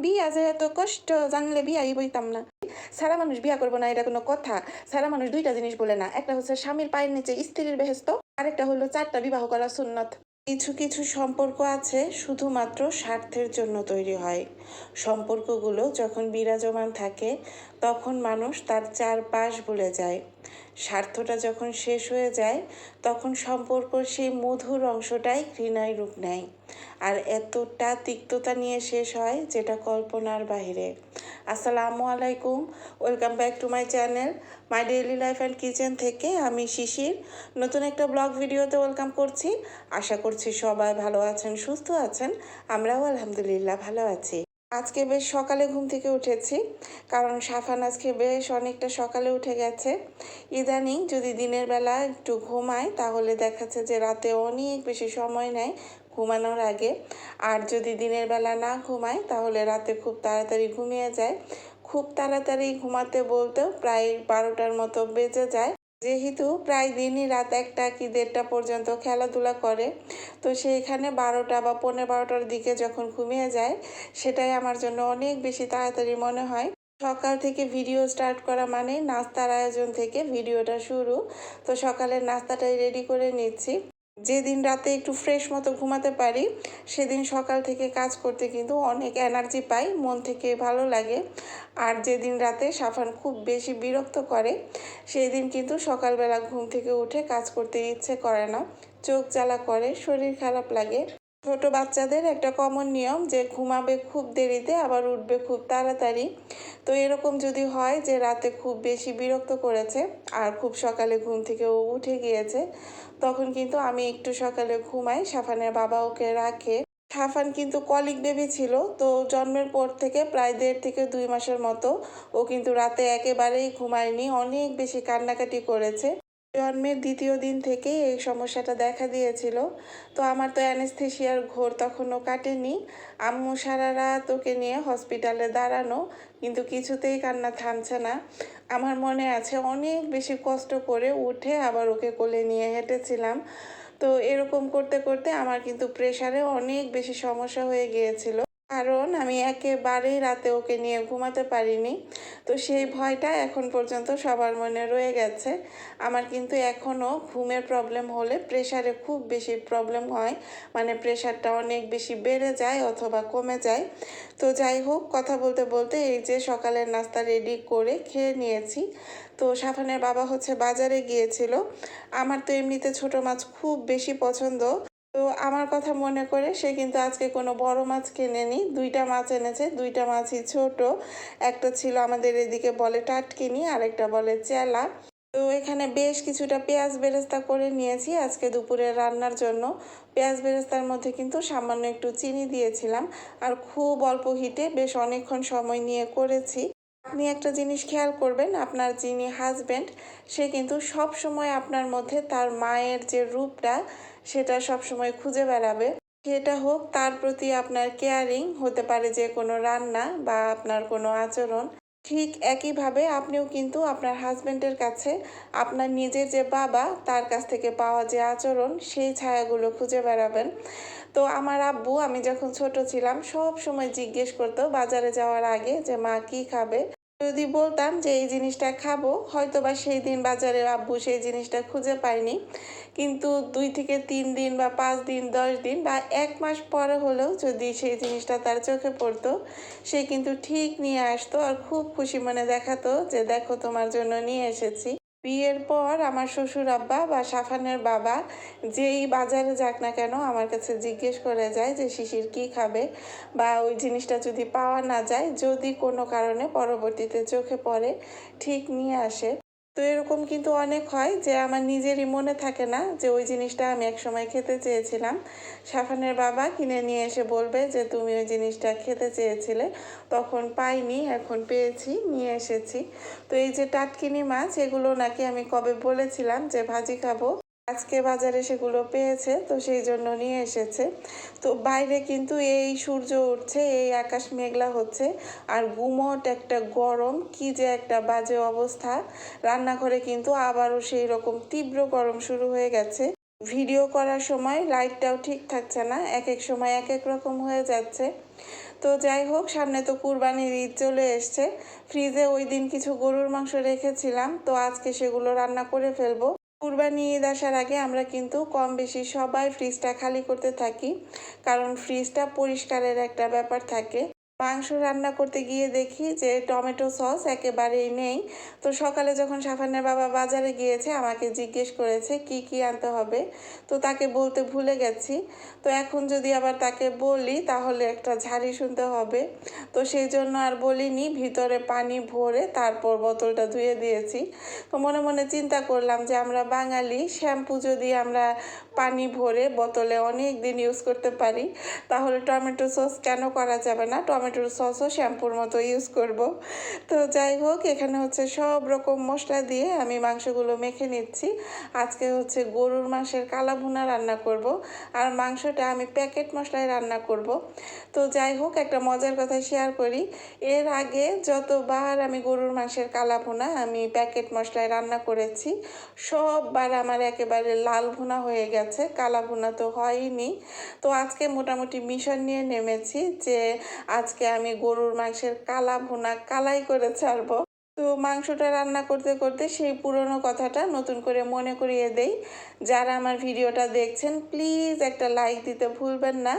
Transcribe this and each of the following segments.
বিয়া যে এত কষ্ট, জানলে বিয়াই বইতাম না। সারা মানুষ বিয়া করব না, এটা কোনো কথা। সারা মানুষ দুইটা জিনিস বলে না। একটা হচ্ছে স্বামীর পায়ের নিচে স্ত্রীর বেহেস্ত, আরেকটা হলো চারটা বিবাহ করা সুন্নত। কিছু কিছু সম্পর্ক আছে, শুধুমাত্র স্বার্থের জন্য তৈরি হয়। সম্পর্কগুলো যখন বিরাজমান থাকে তখন মানুষ তার চারপাশ ভুলে যায়। স্বার্থটা যখন শেষ হয়ে যায়, তখন সম্পর্ক সেই মধুর অংশটাই ঘৃণায় রূপ নেয়। আর এতটা তিক্ততা নিয়ে শেষ হয় যেটা কল্পনার বাইরে আসসালামু আলাইকুম, welcome back to my channel, my daily life and kitchen থেকে আমি শিশির। নতুন একটা ব্লগ ভিডিওতে ওয়েলকাম করছি। আশা করছি সবাই ভালো আছেন, সুস্থ আছেন। আমরাও আলহামদুলিল্লাহ ভালো আছি। আজকে বেশ সকালে ঘুম থেকে উঠেছি, কারণ সাফান আজকে বেশ অনেকটা সকালে উঠে গেছে। ইদানিং যদি দিনের বেলা একটু ঘুমায় তাহলে দেখাচ্ছে যে রাতে অনেক বেশি সময় নেয় ঘুমানোর আগে। আর যদি দিনের বেলা না ঘুমায় তাহলে রাতে খুব তাড়াতাড়ি ঘুমিয়ে যায়। খুব তাড়াতাড়ি ঘুমাতে বলতেও প্রায় বারোটার মতো বেজে যায়। যেহেতু প্রায় দিনই রাত একটা কি দেড়টা পর্যন্ত খেলাধুলা করে, তো সেইখানে বারোটা বা পনেরো বারোটার দিকে যখন ঘুমিয়ে যায়, সেটাই আমার জন্য অনেক বেশি তাড়াতাড়ি মনে হয়। সকাল থেকে ভিডিও স্টার্ট করা মানে নাস্তার আয়োজন থেকে ভিডিওটা শুরু, তো সকালের নাস্তাটাই রেডি করে নিচ্ছি। যেদিন রাতে একটু ফ্রেশ মতো ঘুমাতে পারি, সেদিন সকাল থেকে কাজ করতে কিন্তু অনেক এনার্জি পাই, মন থেকে ভালো লাগে। আর যেদিন রাতে সাফান খুব বেশি বিরক্ত করে সেই দিন কিন্তু সকালবেলা ঘুম থেকে উঠে কাজ করতে ইচ্ছে করে না। চোখ জ্বালা করে, শরীর খারাপ লাগে। ছোট বাচ্চাদের একটা কমন নিয়ম যে ঘুমাবে খুব দেরিতে, আবার উঠবে খুব তাড়াতাড়ি। তো এরকম যদি হয় যে রাতে খুব বেশি বিরক্ত করেছে আর খুব সকালে ঘুম থেকে ও উঠে গিয়েছে, তখন কিন্তু আমি একটু সকালে ঘুমাই। সাফানের বাবা ওকে রাখে। সাফান কিন্তু কলিক বেবি ছিল, তো জন্মের পর থেকে প্রায় দেড় থেকে দুই মাসের মতো ও কিন্তু রাতে একেবারেই ঘুমায়নি। অনেক বেশি কান্নাকাটি করেছে। জন্মের দ্বিতীয় দিন থেকেই এই সমস্যাটা দেখা দিয়েছিল। তো আমার তো অ্যানেস্থেশিয়ার ঘোর তখনও কাটেনি। আম্মু সারা রাত ওকে নিয়ে হসপিটালে দাঁড়ানো, কিন্তু কিছুতেই কান্না থামছে না। আমার মনে আছে অনেক বেশি কষ্ট করে উঠে আবার ওকে কোলে নিয়ে হেঁটেছিলাম। তো এরকম করতে করতে আমার কিন্তু প্রেশারে অনেক বেশি সমস্যা হয়ে গিয়েছিল। কারণ আমি একেবারেই রাতে ওকে নিয়ে ঘুমাতে পারিনি। তো সেই ভয়টা এখন পর্যন্ত সবার মনে রয়ে গেছে। আমার কিন্তু এখনও ঘুমের প্রবলেম হলে প্রেশারে খুব বেশি প্রবলেম হয়। মানে প্রেশারটা অনেক বেশি বেড়ে যায় অথবা কমে যায়। তো যাই হোক, কথা বলতে বলতে এই যে সকালের নাস্তা রেডি করে খেয়ে নিয়েছি। তো সাফানের বাবা হচ্ছে বাজারে গিয়েছিল। আমার তো এমনিতে ছোট মাছ খুব বেশি পছন্দ। তো আমার কথা মনে করে সে কিন্তু আজকে কোনো বড় মাছ কেনেনি। দুইটা মাছ এনেছে, দুইটা মাছই ছোট। একটা ছিল আমাদের এদিকে বলে টাটকিনি, আরেকটা বলে চেলা। তো এখানে বেশ কিছুটা পেঁয়াজ বেরেস্তা করে নিয়েছি আজকে দুপুরে রান্নার জন্য। পেঁয়াজ বেরেস্তার মধ্যে কিন্তু সামান্য একটু চিনি দিয়েছিলাম আর খুব অল্প হিটে বেশ অনেকক্ষণ সময় নিয়ে করেছি। আপনি একটা জিনিস খেয়াল করবেন, আপনার যিনি হাজব্যান্ড সে কিন্তু সব সময় আপনার মধ্যে তার মায়ের যে রূপটা সেটা সব সময় খুঁজে বেড়াবে। সেটা হোক, তার প্রতি আপনার কেয়ারিং হতে পারে যে কোনো রান্না বা আপনার কোনো আচরণ। ঠিক একইভাবে আপনিও কিন্তু আপনার হাজব্যান্ডের কাছে আপনার নিজের যে বাবা, তার কাছ থেকে পাওয়া যে আচরণ, সেই ছায়াগুলো খুঁজে বেড়াবেন। তো আমার আব্বু, আমি যখন ছোট ছিলাম সব সময় জিজ্ঞেস করতো বাজারে যাওয়ার আগে যে, মা, কি খাবে? যদি বলতাম যে, এই জিনিসটা খাব। হয়তো বা সেই দিন বাজারের আব্বু সেই জিনিসটা খুঁজে পায়নি। কিন্তু দুই থেকে তিন দিন বা পাঁচ দিন, দশ দিন বা এক মাস পরে হলেও যদি সেই জিনিসটা তার চোখে পড়তো, সে কিন্তু ঠিক নিয়ে আসতো আর খুব খুশি মনে দেখাতো যে দেখো তোমার জন্য নিয়ে এসেছি। বিয়ের পর আমার শ্বশুর আব্বা বা সাফানের বাবা যেই বাজারে যাক না কেন আমার কাছে জিজ্ঞেস করে যায় যে, শিশির কি খাবে? বা ওই জিনিসটা যদি পাওয়া না যায়, যদি কোনো কারণে পরবর্তীতে চোখে পড়ে, ঠিক নিয়ে আসে। তো এরকম কিন্তু অনেক হয় যে আমার নিজেরই মনে থাকে না যে ওই জিনিসটা আমি এক সময় খেতে চেয়েছিলাম। সাফানের বাবা কিনে নিয়ে এসে বলবে যে, তুমি ওই জিনিসটা খেতে চেয়েছিলে, তখন পাইনি, এখন পেয়েছি, নিয়ে এসেছি। তো এই যে টাটকিনি মাছ, এগুলো নাকি আমি কবে বলেছিলাম যে ভাজি খাব আজকে বাজারে সেগুলো পেয়েছে, তো সেই জন্য নিয়ে এসেছে। তো বাইরে কিন্তু এই সূর্য উঠছে, এই আকাশ মেঘলা হচ্ছে, আর গুমট একটা গরম, কি যে একটা বাজে অবস্থা। রান্নাঘরে কিন্তু আবারও সেই রকম তীব্র গরম শুরু হয়ে গেছে। ভিডিও করার সময় লাইটটাও ঠিক থাকছে না, এক এক সময় এক এক রকম হয়ে যাচ্ছে। তো যাই হোক, সামনে তো কুরবানির ঈদ চলে এসছে। ফ্রিজে ওই দিন কিছু গরুর মাংস রেখেছিলাম, তো আজকে সেগুলো রান্না করে ফেলব। কুরবানি ঈদ আসার আগে আমরা কিন্তু কম বেশি সবাই ফ্রিজটা খালি করতে থাকি, কারণ ফ্রিজটা পরিষ্কারের একটা ব্যাপার থাকে। মাংস রান্না করতে গিয়ে দেখি যে টমেটো সস একেবারেই নেই। তো সকালে যখন সাফানের বাবা বাজারে গিয়েছে, আমাকে জিজ্ঞেস করেছে, কি কি আনতে হবে? তো তাকে বলতে ভুলে গেছি। তো এখন যদি আবার তাকে বলি, তাহলে একটা ঝাড়ি শুনতে হবে। তো সেই জন্য আর বলিনি, ভিতরে পানি ভরে তারপর বোতলটা ধুয়ে দিয়েছি। তো মনে মনে চিন্তা করলাম যে আমরা বাঙালি, শ্যাম্পু যদি আমরা পানি ভরে বোতলে অনেক দিন ইউজ করতে পারি, তাহলে টমেটো সস কেন করা যাবে না? টমেটোর সসও শ্যাম্পুর মতো ইউজ করব। তো যাই হোক, এখানে হচ্ছে সব রকম মশলা দিয়ে আমি মাংসগুলো মেখে নিচ্ছি। আজকে হচ্ছে গরুর মাংসের কালা ভুনা রান্না করব। আর মাংসটা আমি প্যাকেট মশলায় রান্না করব। তো যাই হোক, একটা মজার কথা শেয়ার করি। এর আগে যতবার আমি গরুর মাংসের কালা ভুনা আমি প্যাকেট মশলায় রান্না করেছি, সববার আমার একেবারে লাল ভুনা হয়ে গেছে। কালা ভুনা তো হয়নি। তো আজকে মোটামুটি মিশন নিয়ে নেমেছি যে আজকে আমি গরুর মাংসের কালা ভুনা কালাই করে ছাড়বো। তো মাংসটা রান্না করতে করতে সেই পুরনো কথাটা নতুন করে মনে করিয়ে দেই। যারা আমার ভিডিওটা দেখছেন, প্লিজ একটা লাইক দিতে ভুলবেন না।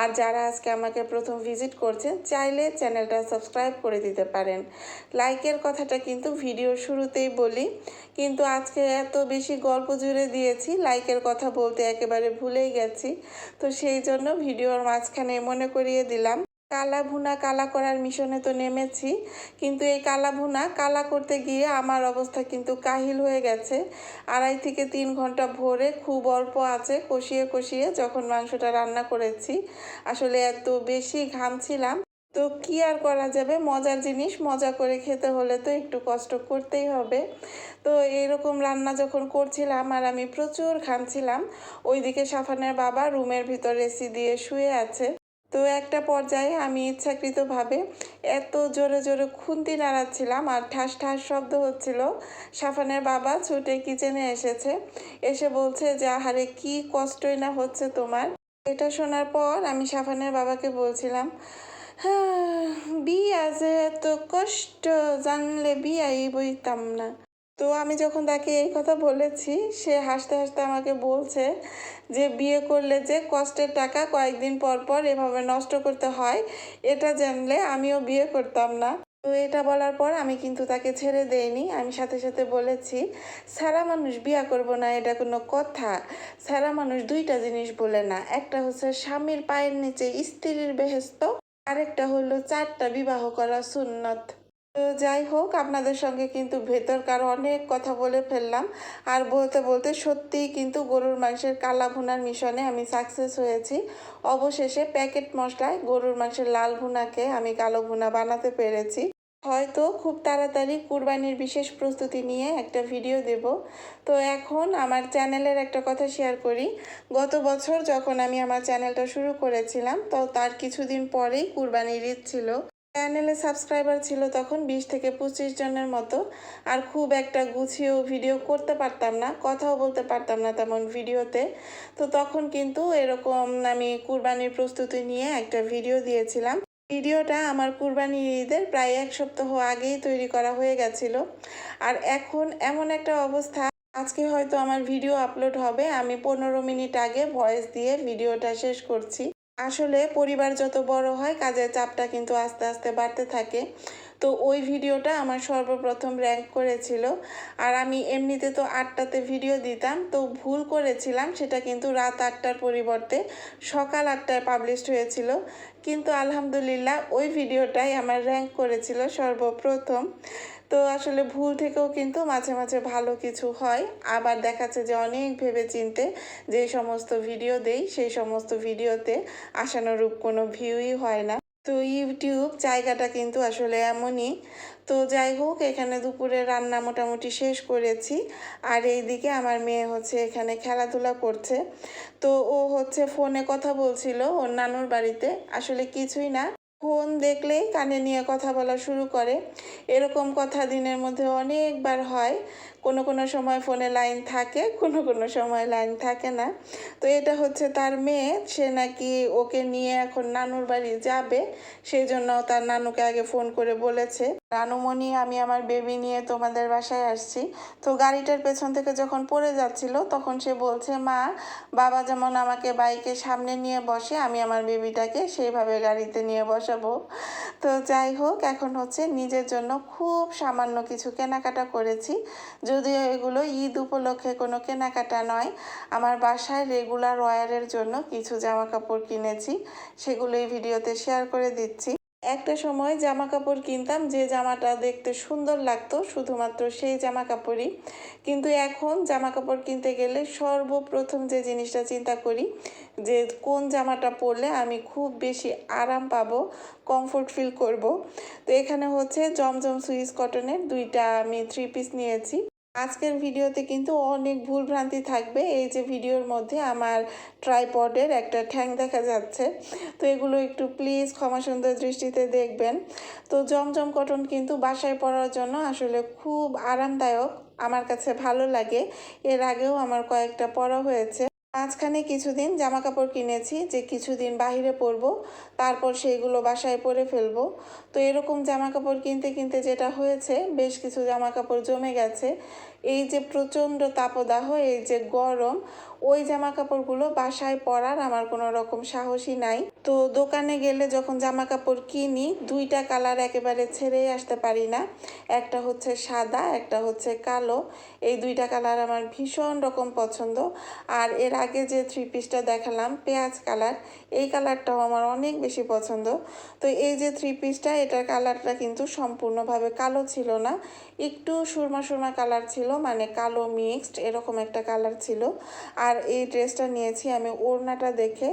আর যারা আজকে আমাকে প্রথম ভিজিট করছেন, চাইলে চ্যানেলটা সাবস্ক্রাইব করে দিতে পারেন। লাইকের কথাটা কিন্তু ভিডিওর শুরুতেই বলি। কিন্তু আজকে এত বেশি গল্প জুড়ে দিয়েছি, লাইকের কথা বলতে একেবারে ভুলেই গেছি। তো সেই জন্য ভিডিওর মাঝখানে মনে করিয়ে দিলাম। কালা ভুনা কালা করার মিশনে তো নেমেছি, কিন্তু এই কালা ভুনা কালা করতে গিয়ে আমার অবস্থা কিন্তু কাহিল হয়ে গেছে। আড়াই থেকে তিন ঘণ্টা ভরে খুব অল্প আছে, কষিয়ে কষিয়ে যখন মাংসটা রান্না করেছি, আসলে এত বেশি ঘামছিলাম তো কি আর করা যাবে? মজার জিনিস, মজা করে খেতে হলে তো একটু কষ্ট করতেই হবে। তো এইরকম রান্না যখন করছিলাম আর আমি প্রচুর ঘামছিলাম ওইদিকে সাফানের বাবা রুমের ভিতর এসি দিয়ে শুয়ে আছে। তো একটা পর্যায়ে আমি ইচ্ছাকৃতভাবে এত জোরে জোরে খুন্তি নাড়াচ্ছিলাম আর ঠাস ঠাস শব্দ হচ্ছিল। সাফানের বাবা ছুটে কিচেনে এসেছে। এসে বলছে, যে আহারে কি কষ্টই না হচ্ছে তোমার। এটা শোনার পর আমি সাফানের বাবাকে বলছিলাম হ্যাঁ বিয়া যে এত কষ্ট, জানলে বিয়াই বইতাম না। তো আমি যখন তাকে এই কথা বলেছি, সে হাসতে হাসতে আমাকে বলছে যে, বিয়ে করলে যে কষ্টের টাকা কয়েকদিন পর পর এভাবে নষ্ট করতে হয়, এটা জানলে আমিও বিয়ে করতাম না। তো এটা বলার পর আমি কিন্তু তাকে ছেড়ে দেইনি। আমি সাথে সাথে বলেছি, সারা মানুষ বিয়া করব না, এটা কোনো কথা। সারা মানুষ দুইটা জিনিস বলে না। একটা হচ্ছে স্বামীর পায়ের নিচে স্ত্রীর বেহেস্ত আরেকটা হলো চারটা বিবাহ করা সুন্নত। তো যাই হোক, আপনাদের সঙ্গে কিন্তু ভেতরকার অনেক কথা বলে ফেললাম। আর বলতে বলতে সত্যিই কিন্তু গরুর মাংসের কালা ভুনার মিশনে আমি সাকসেস হয়েছি। অবশেষে প্যাকেট মশলায় গরুর মাংসের লাল ভুনাকে আমি কালো ভুনা বানাতে পেরেছি। হয়তো খুব তাড়াতাড়ি কুরবানির বিশেষ প্রস্তুতি নিয়ে একটা ভিডিও দেব। তো এখন আমার চ্যানেলের একটা কথা শেয়ার করি। গত বছর যখন আমি আমার চ্যানেলটা শুরু করেছিলাম, তো তার কিছুদিন পরেই কুরবানির ঈদ ছিল। চ্যানেলে সাবস্ক্রাইবার ছিল তখন বিশ থেকে পঁচিশ জনের মতো। আর খুব একটা গুছিয়েও ভিডিও করতে পারতাম না, কথাও বলতে পারতাম না তেমন ভিডিওতে। তো তখন কিন্তু এরকম আমি কুরবানির প্রস্তুতি নিয়ে একটা ভিডিও দিয়েছিলাম। ভিডিওটা আমার কুরবানি ঈদের প্রায় এক সপ্তাহ আগেই তৈরি করা হয়ে গেছিল। আর এখন এমন একটা অবস্থা, আজকে হয়তো আমার ভিডিও আপলোড হবে, আমি পনেরো মিনিট আগে ভয়েস দিয়ে ভিডিওটা শেষ করছি। আসলে পরিবার যত বড় হয়, কাজের চাপটা কিন্তু আস্তে আস্তে বাড়তে থাকে। তো ওই ভিডিওটা আমার সর্বপ্রথম র্যাঙ্ক করেছিল। আর আমি এমনিতে তো আটটাতে ভিডিও দিতাম, তো ভুল করেছিলাম, সেটা কিন্তু রাত আটটার পরিবর্তে সকাল আটটায় পাবলিশড হয়েছিল। কিন্তু আলহামদুলিল্লাহ, ওই ভিডিওটাই আমার র্যাঙ্ক করেছিল সর্বপ্রথম। তো আসলে ভুল থেকেও কিন্তু মাঝে মাঝে ভালো কিছু হয়। আবার দেখাচ্ছে যে অনেক ভেবে চিনতে যে সমস্ত ভিডিও দেই, সেই সমস্ত ভিডিওতে আশানুরূপ কোনো ভিউই হয় না। তো ইউটিউব জায়গাটা কিন্তু আসলে এমনই। তো যাই হোক, এখানে দুপুরে রান্না মোটামুটি শেষ করেছি। আর এইদিকে আমার মেয়ে হচ্ছে এখানে খেলাধুলা করছে। তো ও হচ্ছে ফোনে কথা বলছিল ওর নানুর বাড়িতে। আসলে কিছুই না। ফোন দেখলেই কানে নিয়ে কথা বলা শুরু করে। এরকম কথা দিনের মধ্যে অনেকবার হয়। কোনো কোনো সময় ফোনে লাইন থাকে, কোনো কোনো সময় লাইন থাকে না। তো এটা হচ্ছে তার মেয়ে, সে নাকি ওকে নিয়ে এখন নানুর বাড়ি যাবে সেই জন্য তার নানুকে আগে ফোন করে বলেছে, রানুমণি, আমি আমার বেবি নিয়ে তোমাদের বাসায় আসছি। তো গাড়িটার পেছন থেকে যখন পড়ে যাচ্ছিল, তখন সে বলছে, মা, বাবা যেমন আমাকে বাইকের সামনে নিয়ে বসে, আমি আমার বেবিটাকে সেইভাবে গাড়িতে নিয়ে বসাবো। তো যাই হোক, এখন হচ্ছে নিজের জন্য খুব সামান্য কিছু কেনাকাটা করেছি যদিও এগুলো ঈদ উপলক্ষে কোনো কেনাকাটা নয়, আমার বাসায় রেগুলার ওয়ারের জন্য কিছু জামা কাপড় কিনেছি, সেগুলো এই ভিডিওতে শেয়ার করে দিচ্ছি। একটা সময় জামা কাপড় কিনতাম, যে জামাটা দেখতে সুন্দর লাগতো, শুধুমাত্র সেই জামা কাপড়ই কিন্তু এখন জামা কাপড় কিনতে গেলে সর্বপ্রথম যে জিনিসটা চিন্তা করি, যে কোন জামাটা পরলে আমি খুব বেশি আরাম পাবো কমফোর্ট ফিল করব। তো এখানে হচ্ছে জমজম সুইস কটনের দুইটা আমি থ্রি পিস নিয়েছি। আজকের ভিডিওতে কিন্তু অনেক ভুল ভ্রান্তি থাকবে। এই যে ভিডিওর মধ্যে আমার ট্রাইপডের একটা ঠ্যাং দেখা যাচ্ছে। তো এগুলো একটু প্লিজ ক্ষমা সুন্দর দৃষ্টিতে দেখবেন। তো জমজম কটন কিন্তু বাসায় পরার জন্য আসলে খুব আরামদায়ক, আমার কাছে ভালো লাগে। এর আগেও আমার কয়েকটা পড়া হয়েছে। মাঝখানে কিছুদিন জামা কাপড় কিনেছি, যে কিছুদিন বাহিরে পরব, তারপর সেইগুলো বাসায় পরে ফেলব। তো এরকম জামা কাপড় কিনতে কিনতে যেটা হয়েছে, বেশ কিছু জামা কাপড় জমে গেছে। এই যে প্রচণ্ড তাপদাহ, এই যে গরম, ওই জামা কাপড়গুলো বাসায় পরার আমার কোনো রকম সাহসই নাই। তো দোকানে গেলে যখন জামা কাপড় কিনি, দুইটা কালার একেবারে ছেড়েই আসতে পারি না। একটা হচ্ছে সাদা, একটা হচ্ছে কালো। এই দুইটা কালার আমার ভীষণ রকম পছন্দ। আর এর আগে যে থ্রি পিসটা দেখালাম, পেঁয়াজ কালার, এই কালারটাও আমার অনেক বেশি পছন্দ। তো এই যে থ্রি পিসটা এটার কালারটা কিন্তু সম্পূর্ণভাবে কালো ছিল না। একটু সুরমা সুরমা কালার ছিল মানে কালো মিক্সড এরকম একটা কালার ছিল। আর এই ড্রেসটা নিয়েছি আমি ওড়নাটা দেখে।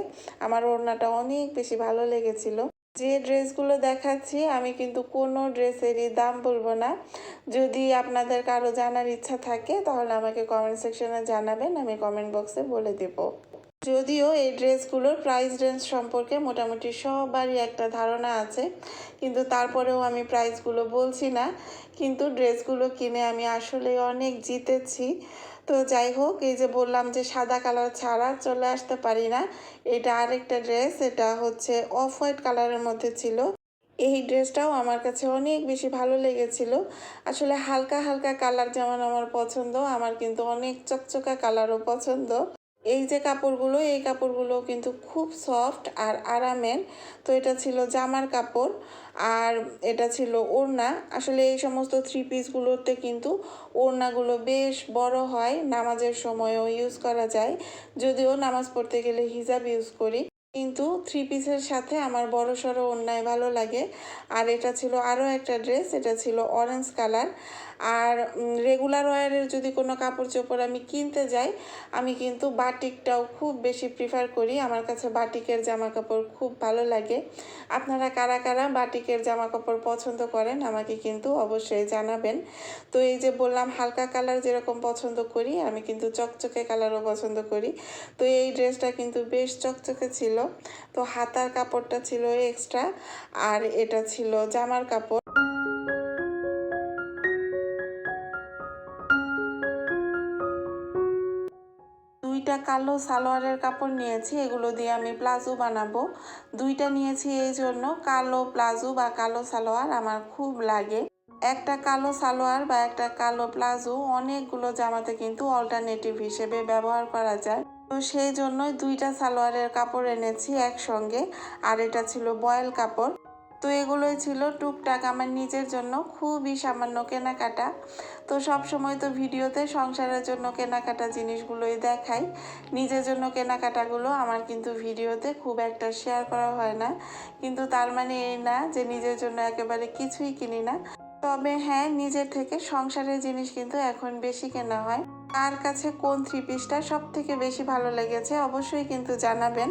আমার ওড়নাটা অনেক বেশি ভালো লেগেছিল। যে ড্রেসগুলো দেখাচ্ছি, আমি কিন্তু কোনো ড্রেসেরই দাম বলব না। যদি আপনাদের কারও জানার ইচ্ছা থাকে, তাহলে আমাকে কমেন্ট সেকশনে জানাবেন, আমি কমেন্ট বক্সে বলে দেবো। যদিও এই ড্রেসগুলোর প্রাইস রেঞ্জ সম্পর্কে মোটামুটি সবারই একটা ধারণা আছে, কিন্তু তারপরেও আমি প্রাইসগুলো বলছি না। কিন্তু ড্রেসগুলো কিনে আমি আসলে অনেক জিতেছি। তো যাই হোক, এই যে বললাম যে সাদা কালার ছাড়া চলে আসতে পারি না, এটা আরেকটা ড্রেস, এটা হচ্ছে অফ হোয়াইট কালারের মধ্যে ছিল। এই ড্রেসটাও আমার কাছে অনেক বেশি ভালো লেগেছিল। আসলে হালকা হালকা কালার যেমন আমার পছন্দ, আমার কিন্তু অনেক চকচকা কালারও পছন্দ। এই যে কাপড়গুলো, এই কাপড়গুলো কিন্তু খুব সফট আর আরামের। তো এটা ছিল জামার কাপড় আর এটা ছিল ওড়না। আসলে এই সমস্ত থ্রি পিসগুলোতে কিন্তু ওড়নাগুলো বেশ বড় হয়। নামাজের সময়ও ইউজ করা যায়। যদিও নামাজ পড়তে গেলে হিজাব ইউজ করি। কিন্তু থ্রি পিসের সাথে আমার বড় সড়ো অন্যায় ভালো লাগে। আর এটা ছিল আরও একটা ড্রেস এটা ছিল অরেঞ্জ কালার আর রেগুলার ওয়ারের যদি কোনো কাপড় চোপড় আমি কিনতে যাই, আমি কিন্তু বাটিকটাও খুব বেশি প্রিফার করি। আমার কাছে বাটিকের জামা কাপড় খুব ভালো লাগে। আপনারা কারা কারা বাটিকের জামা কাপড় পছন্দ করেন আমাকে কিন্তু অবশ্যই জানাবেন। তো এই যে বললাম, হালকা কালার যেরকম পছন্দ করি, আমি কিন্তু চকচকে কালারও পছন্দ করি। তো এই ড্রেসটা কিন্তু বেশ চকচকে ছিল। তো হাতার কাপড়টা ছিল এক্সট্রা আর এটা ছিল জামার কাপড়। দুইটা কালো সালোয়ারের কাপড় নিয়েছি, এগুলো দিয়ে আমি প্লাজো বানাবো। দুইটা নিয়েছি এই জন্য কালো প্লাজো বা কালো সালোয়ার আমার খুব লাগে। একটা কালো সালোয়ার বা একটা কালো প্লাজো অনেকগুলো জামাতে কিন্তু অল্টারনেটিভ হিসেবে ব্যবহার করা যায়। তো সেই জন্যই দুইটা সালোয়ারের কাপড় এনেছি একসঙ্গে, আর এটা ছিল বয়েল কাপড়। তো এগুলোই ছিল টুকটাক আমার নিজের জন্য, খুবই সামান্য কেনাকাটা। তো সব সময় তো ভিডিওতে সংসারের জন্য কেনাকাটা জিনিসগুলোই দেখাই। নিজের জন্য কেনাকাটাগুলো আমার কিন্তু ভিডিওতে খুব একটা শেয়ার করা হয় না। কিন্তু তার মানে এই না যে নিজের জন্য একেবারে কিছুই কিনি না। তবে হ্যাঁ নিজের থেকে সংসারের জিনিস কিন্তু এখন বেশি কেনা হয়। কার কাছে কোন থ্রি পিসটা সব থেকে বেশি ভালো লেগেছে অবশ্যই কিন্তু জানাবেন।